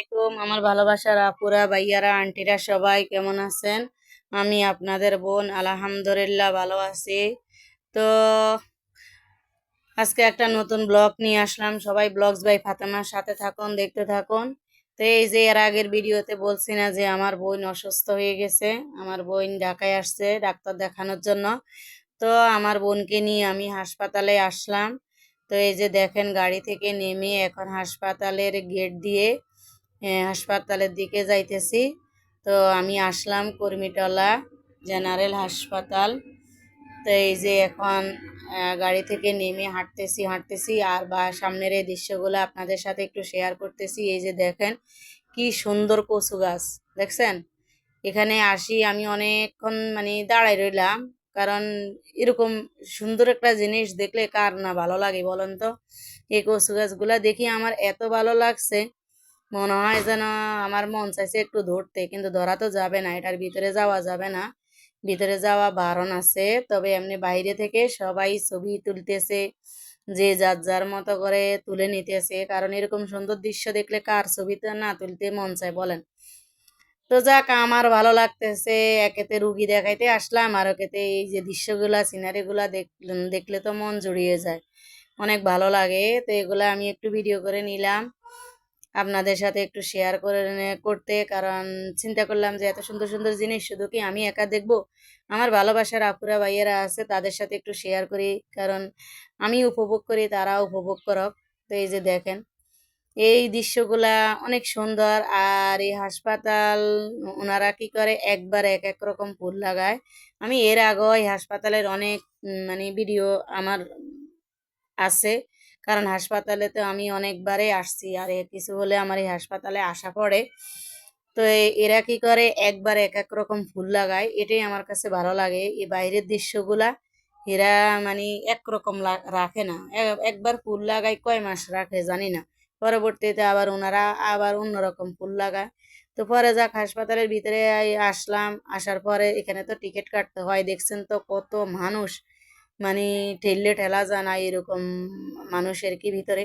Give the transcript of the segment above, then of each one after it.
আলাইকুম। আমার ভালোবাসার আপুরা, ভাইয়ারা, আন্টিরা সবাই কেমন আছেন? আমি আপনাদের বোন, আলহামদুলিল্লাহ ভালো আছি। তো আজকে একটা নতুন ব্লগ নিয়ে আসলাম। সবাই ব্লগস বাই ফাতেমার সাথে থাকুন, দেখতে থাকুন। তো এই যে এর আগের ভিডিওতে বলছি না যে আমার বোন অসুস্থ হয়ে গেছে। আমার বোন ঢাকায় আসছে ডাক্তার দেখানোর জন্য। তো আমার বোনকে নিয়ে আমি হাসপাতালে আসলাম। তো এই যে দেখেন, গাড়ি থেকে নেমে এখন হাসপাতালের গেট দিয়ে হাসপাতালের দিকে যাইতেছি। তো আমি আসলাম কর্মীটলা জেনারেল হাসপাতাল। তো এই যে এখন গাড়ি থেকে নেমে হাঁটতেছি হাঁটতেছি আর বা, সামনের এই দৃশ্যগুলো আপনাদের সাথে একটু শেয়ার করতেছি। এই যে দেখেন, কি সুন্দর কচু গাছ, দেখছেন? এখানে আসি, আমি অনেকক্ষণ মানে দাঁড়াই রইলাম, কারণ এরকম সুন্দর একটা জিনিস দেখলে কার না ভালো লাগে বলেন তো? এই কচু গাছগুলা দেখি আমার এত ভালো লাগছে। মনে হয় যেন আমার মন চাইছে একটু ধরতে, কিন্তু ধরা তো যাবে না, এটার ভিতরে যাওয়া যাবে না। ভিতরে যাওয়া বারণ আছে, তবে এমনি বাইরে থেকে সবাই ছবি তুলতেছে, যে যার যার মতো করে তুলে নিতেছে। কারণ এরকম সুন্দর দৃশ্য দেখলে কার ছবিতে না তুলতে মন চায় বলেন? তো যাক, আমার ভালো লাগতেছে। একেতে রুগী দেখাইতে আসলাম, আর একেতে এই যে দৃশ্যগুলা সিনারিগুলা দেখলে তো মন জুড়িয়ে যায়। অনেক ভালো লাগে। তো এগুলা আমি একটু ভিডিও করে নিলাম। আপনাদের সাথে একটু শেয়ার করে করতে। কারণ চিন্তা করলাম যে, এত সুন্দর সুন্দর জিনিস শুধু কি আমি একা দেখব? আমার ভালোবাসার আপুরা, ভাইয়েরা আছে, তাদের সাথে একটু শেয়ার করি। কারণ আমি উপভোগ করি তারা উপভোগ করক। তো এই যে দেখেন, এই দৃশ্যগুলা অনেক সুন্দর। আর এই হাসপাতাল, ওনারা কি করে? একবার এক এক রকম ফুল লাগায়। আমি এর আগেও এই হাসপাতালের অনেক মানে ভিডিও আমার আছে। কারণ হাসপাতালে তো আমি অনেকবারই আসছি, আর কিছু হলে আমার এই হাসপাতালে আসা পড়ে। তো এরা কি করে? একবার এক এক রকম ফুল লাগায়, এটাই আমার কাছে ভালো লাগে। এই বাইরের দৃশ্যগুলা এরা মানে একরকম রাখে না। একবার ফুল লাগায় কয় মাস রাখে জানি না। পরবর্তীতে আবার ওনারা আবার অন্যরকম ফুল লাগায়। তো পরে যাক, হাসপাতালের ভিতরে আসলাম। আসার পরে এখানে তো টিকিট কাটতে হয়, দেখছেন তো কত মানুষ। মানে ঠেললে ঠেলা যায় না এরকম মানুষের কি ভিতরে।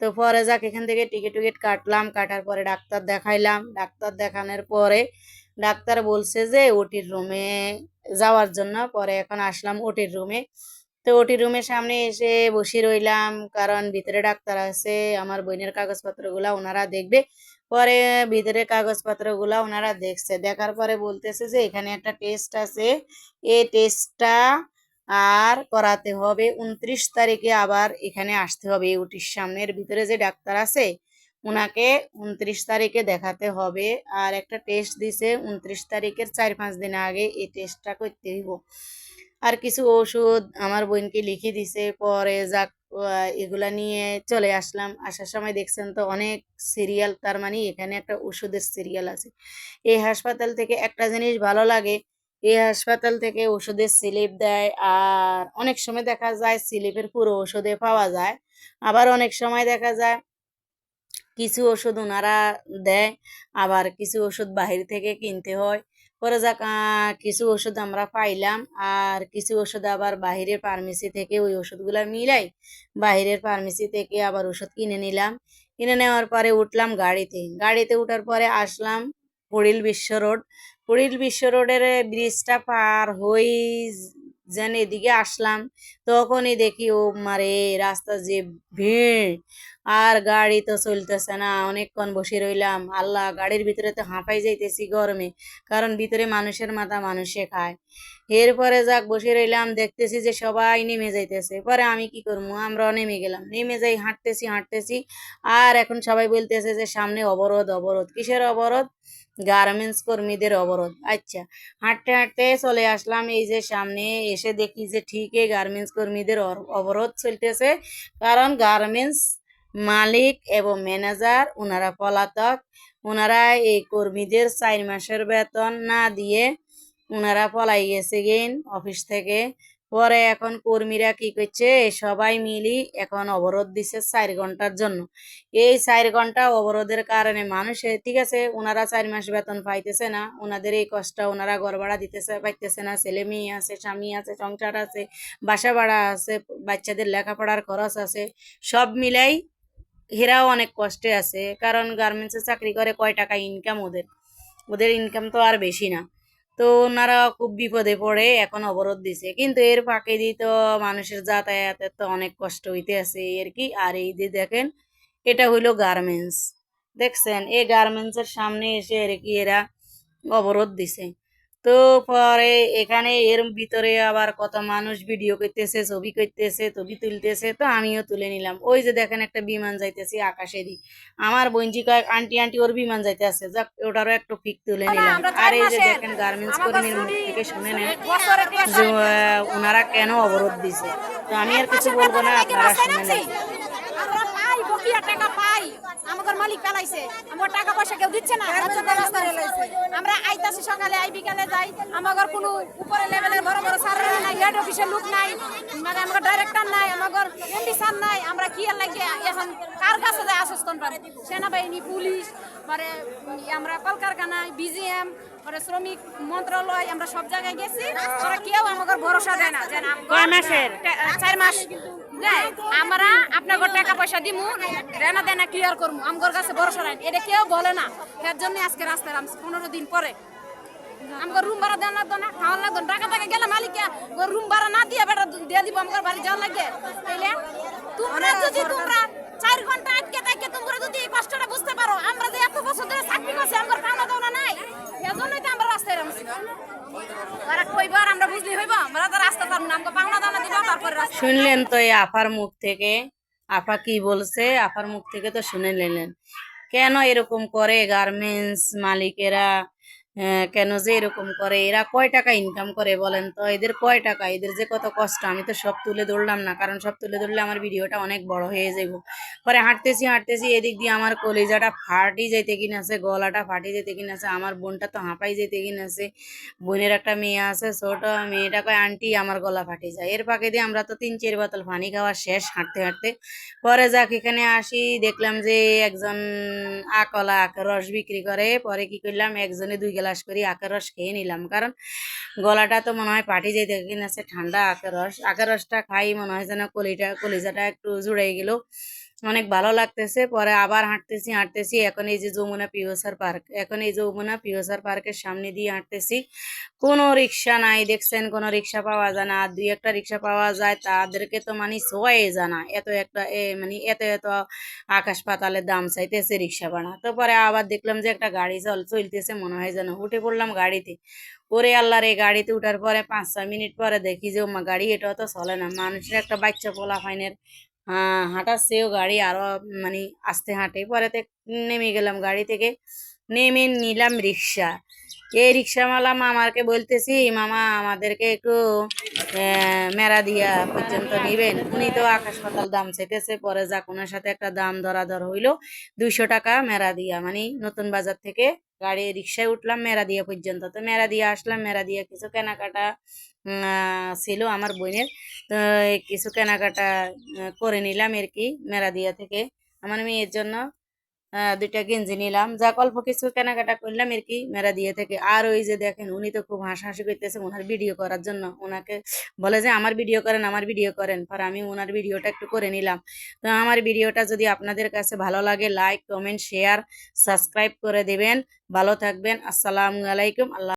তো পরে যাক, এখান থেকে টিকিট টিকিট কাটলাম, কাটার পরে ডাক্তার দেখাইলাম। ডাক্তার দেখানোর পরে ডাক্তার বলছে যে, ওটির রুমে যাওয়ার জন্য। পরে এখন আসলাম ওটির রুমে তো ওটির রুমের সামনে এসে বসে রইলাম, কারণ ভিতরে ডাক্তার আছে, আমার বোনের কাগজপত্রগুলা ওনারা দেখবে। পরে ভিতরে কাগজপত্রগুলা ওনারা দেখছে। দেখার পরে বলতেছে যে, এখানে একটা টেস্ট আছে। এই টেস্টটা আর করাতে হবে। উনত্রিশ তারিখে আবার এখানে আসতে হবে। ওটির সামনের ভিতরে যে ডাক্তার আছে ওনাকে উনত্রিশ তারিখে দেখাতে হবে। আর একটা টেস্ট দিছে, উনত্রিশ তারিখের চার পাঁচ দিন আগে এই টেস্টটা করতে হইব। আর কিছু ওষুধ আমার বোনকে লিখে দিছে, পরে যাক এগুলা নিয়ে চলে আসলাম। আসার সময় দেখছেন তো অনেক সিরিয়াল তার মানে এখানে একটা ওষুধের সিরিয়াল আছে। এই হাসপাতাল থেকে একটা জিনিস ভালো লাগে এই হাসপাতাল থেকে ওষুধের স্লিপ দেয়। আর অনেক সময় দেখা যায় স্লিপের পুরো ওষুধে পাওয়া যায়। আবার অনেক সময় দেখা যায় কিছু ওষুধ ওনারা দেয়, আবার কিছু ওষুধ বাহির থেকে কিনতে হয়। পরে যাক কিছু ওষুধ আমরা পাইলাম, আর কিছু ওষুধ আবার বাহিরের ফার্মেসি থেকে ওই ওষুধগুলো মিলাই বাহিরের ফার্মেসি থেকে আবার ওষুধ কিনে নিলাম। কিনে নেওয়ার পরে উঠলাম গাড়িতে। গাড়িতে উঠার পরে আসলাম পড়িল বিশ্ব রোড। পড়িল বিশ্ব রোডের ব্রিজটা পার হই যেন এদিকে আসলাম, তখনই দেখি, ও মারে, রাস্তা যে ভিড়। আর গাড়ি তো চলতেছে না, অনেকক্ষণ বসে রইলাম। আল্লাহ, গাড়ির ভিতরে তো হাঁপাই যাইতেছি গরমে, কারণ ভিতরে মানুষের মাথা মানুষে খায়। এরপরে যাক, বসে রইলাম, দেখতেছি যে সবাই নেমে যাইতেছে। পরে আমি কি করব? আমরাও নেমে গেলাম। নেমে যাই, হাঁটতেছি হাঁটতেছি, আর এখন সবাই বলতেছে যে সামনে অবরোধ অবরোধ। কিসের অবরোধ? গার্মেন্টস কর্মীদের অবরোধ। আচ্ছা হাঁটতে হাঁটতে চলে আসলাম। এই যে সামনে এসে দেখি যে ঠিকই গার্মেন্টস কর্মীদের অবরোধ চলতেছে। কারণ গার্মেন্টস মালিক এবং ম্যানেজার ওনারা পলাতক। ওনারা এই কর্মীদের চার মাসের বেতন না দিয়ে ওনারা পলাই গেছে গেন অফিস থেকে। পরে এখন কর্মীরা কি করছে, সবাই মিলি এখন অবরোধ দিছে চার ঘণ্টার জন্য। এই চার ঘণ্টা অবরোধের কারণে মানুষের ঠিক আছে ওনারা চার মাস বেতন পাইতেছে না ওনাদের এই কষ্ট ওনারা ঘর ভাড়া দিতেছে, পাইতেছে না, ছেলে মেয়ে আছে, স্বামী আছে, সংসার আছে, বাসা ভাড়া আছে, বাচ্চাদের লেখাপড়ার খরচ আছে, সব মিলাই হেরাও অনেক কষ্টে আছে, কারণ গার্মেন্টসে চাকরি করে কয় টাকা ইনকাম ওদের? ওদের ইনকাম তো আর বেশি না। তো ওনারা খুব বিপদে পড়ে, এখন অবরোধ দিছে। কিন্তু এর ফাঁকে দিয়ে তো মানুষের যাতায়াতের তো অনেক কষ্ট হইতে আছে। এর কি? আর এই যে দেখেন, এটা হইল গার্মেন্টস দেখছেন? এই গার্মেন্টসের সামনে এসে আর কি এরা অবরোধ দিছে। তো পরে এখানে এর ভিতরে আবার কত মানুষ ভিডিও করতেছে ছবি করতেছে ছবি তুলতেছে তো আমিও তুলে নিলাম। ওই যে দেখেন একটা বিমান যাইতেছে আকাশেরই আমার বোনজি কয়েক আন্টি আন্টি ওর বিমান যাইতে আছে যাক ওটারও একটু পিক তুলে নিলাম। আর এই যে দেখেন গার্মেন্টস কর্মীর মুখ থেকে শুনে নেন যে ওনারা কেন অবরোধ দিছে? তো আমি আর কিছু বলব না আপনারা শুনে নেন। আমরা আমাদের মালিক পেলাইছে আমার টাকা পয়সা কেউ দিচ্ছে না। আমরা আইতাছি সকালে আই বিকালে যাই। আমাদের কোনো উপরে লেভেলের বড় বড় স্যার নাই হেড অফিসের লোক নাই মানে আমাদের ডাইরেক্টর নাই আমাদের এমডি স্যার নাই। আমরা কি আর লাগে এখন কার কাছে যায় আশ্বস্তন পাই সেনাবাহিনী পুলিশ মানে আমরা কলকারখানায় বিজিএম মানে শ্রমিক মন্ত্রণালয় আমরা সব জায়গায় গেছি। ওরা কেউ আমাদের ভরসা দেয় না যে না কয় মাসের? চার মাস। যাই, আমরা আপনার টাকা পয়সা দিমু রেনা দেনা ক্লিয়ার করব আমার কাছে ভরসা নাই। এটা কেউ বলে না। এর জন্য আজকে রাস্তায় নামছি পনেরো দিন পরে। আমাকে রুম ভাড়া দেওয়া লাগতো না খাওয়া লাগতো না। টাকা টাকা গেলে মালিক রুম ভাড়া না দিয়ে বেটা দিয়ে দিব আমার বাড়ি যাওয়া লাগে। তাইলে তোমরা যদি তোমরা চার ঘণ্টা আটকে থাকে তোমরা যদি এই কষ্টটা বুঝতে পারো আমরা যে এত বছর ধরে চাকরি করছি আমার খাওয়া দাওয়া নাই। এজন্যই তো শুনলেন তো এই আফার মুখ থেকে? আফা কি বলছে? আফার মুখ থেকে তো শুনে নিলেন। কেন এরকম করে গার্মেন্টস মালিকেরা? কেন যে এরকম করে? এরা কয় টাকা ইনকাম করে বলেন তো? এদের কয় টাকা? এদের যে কত কষ্ট? আমি তো সব তুলে ধরলাম না, কারণ সব তুলে ধরলে আমার ভিডিওটা অনেক বড় হয়ে যাব পরে হাঁটতেছি হাঁটতেছি, এদিক দিয়ে আমার কলিজাটা ফাটি যেতে কিনাছে, গলাটা ফাটি যেতে কিনাছে, আমার বোনটা তো হাঁপাই যেতে কিনাছে। বোনের একটা মেয়ে আছে, ছোট মেয়েটা কয়, আন্টি, আমার গলা ফাটে যায়। এর ফাঁকে দিয়ে আমরা তো তিন, চার বোতল পানি খাওয়া শেষ হাঁটতে হাঁটতে। পরে যাক, এখানে আসি, দেখলাম যে একজন আকলা রস বিক্রি করে। পরে কি করলাম, একজনে দুই গ্লাস করে, আখের রস খেয়ে নিলাম। কারণ গলাটা তো মনে হয় পাটি যেতে কিনেছে ঠান্ডা আখের রস। আখের রসটা খাই, মনে হয় যেন কলিটা, কলিজাটা একটু জুড়ে গেল। অনেক ভালো লাগতেছে। পরে আবার হাঁটতেছি হাঁটতেছি। এখন এই যে যমুনা পিওসার পার্ক, এখন এই যমুনা পিওসার পার্কের সামনে দিয়ে হাঁটতেছি। কোনো রিক্সা নাই, দেখছেন? কোনো রিক্সা পাওয়া যায় না। দুই একটা রিক্সা পাওয়া যায়, তাদেরকে তো মানে সোয়াই জানা এত একটা, এ মানে এত এত আকাশ পাতালের দাম চাইতেছে রিক্সা ভাড়া। তো পরে আবার দেখলাম যে একটা গাড়ি চল, চলতেছে, মনে হয় যেন উঠে পড়লাম গাড়িতে। ওরে আল্লাহর এই গাড়িতে উঠার পরে পাঁচ, ছয় মিনিট পরে দেখি যে গাড়ি এটাও তো চলে না। মানুষের একটা বাচ্চা পোলা ফাইনের আহ সেও গাড়ি আরও মানে আস্তে হাঁটে। পরেতে নেমে গেলাম গাড়ি থেকে। নেমে নিলাম রিক্সা। এই রিক্সাওয়ালা মামাকে বলতেছি, মামা, আমাদেরকে একটু মেরা দিয়া পর্যন্ত নিবেন। উনি তো আকাশ পাতাল দাম চাইতেছে, পরে যাক ওনার সাথে একটা দাম দরাদর হইল দুইশো টাকা মেরা দিয়া। মানে নতুন বাজার থেকে গাড়ি, রিক্সায় উঠলাম মেরা দিয়া পর্যন্ত। তো মেরা দিয়ে আসলাম, মেরা দিয়ে কিছু কেনাকাটা ছিল আমার বোনের। তো কিছু কেনাকাটা করে নিলাম আর কি, মেরা দিয়া থেকে। আমার মেয়ের জন্য দুইটা গেঞ্জি নিলাম। যা অল্প কিছু কেনাকাটা করলাম আর কি মেরা দিয়ে থেকে। আর ওই যে দেখেন, উনি তো খুব হাসাহাসি করতেছে ওনার ভিডিও করার জন্য। ওনাকে বলে যে, আমার ভিডিও করেন, আমার ভিডিও করেন। পর আমি ওনার ভিডিওটা একটু করে নিলাম। তো আমার ভিডিওটা যদি আপনাদের কাছে ভালো লাগে লাইক কমেন্ট শেয়ার সাবস্ক্রাইব করে দেবেন। ভালো থাকবেন। আসসালামু আলাইকুম। আল্লাহ